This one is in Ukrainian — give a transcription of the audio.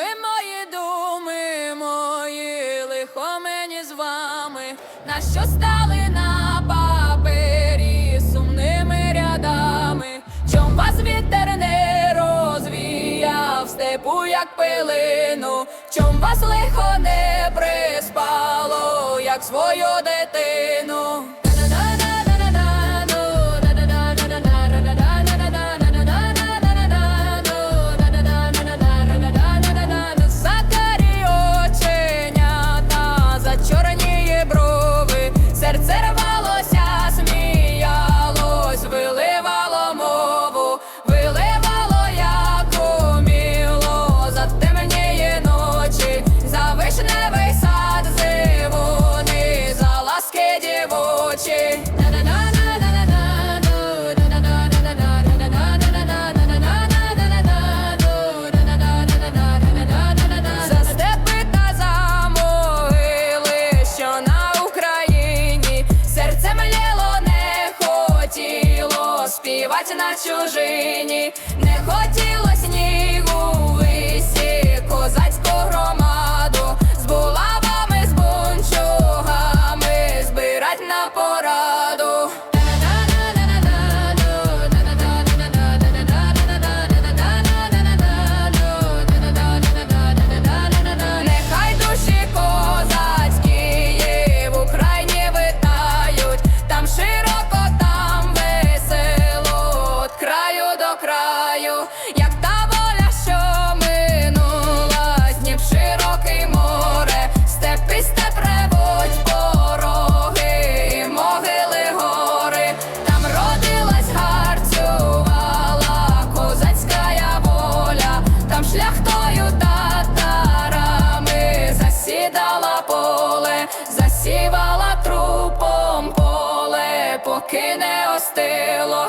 Думи мої, думи мої, лихо мені з вами, на що стали на папері сумними рядами, чом вас вітер не розвіяв степу, як пилину, чом вас лихо не приспало, як свою дитину. Співати на чужині, не хотіло шляхтою татарами засідала поле, засівала трупом поле, поки не остило.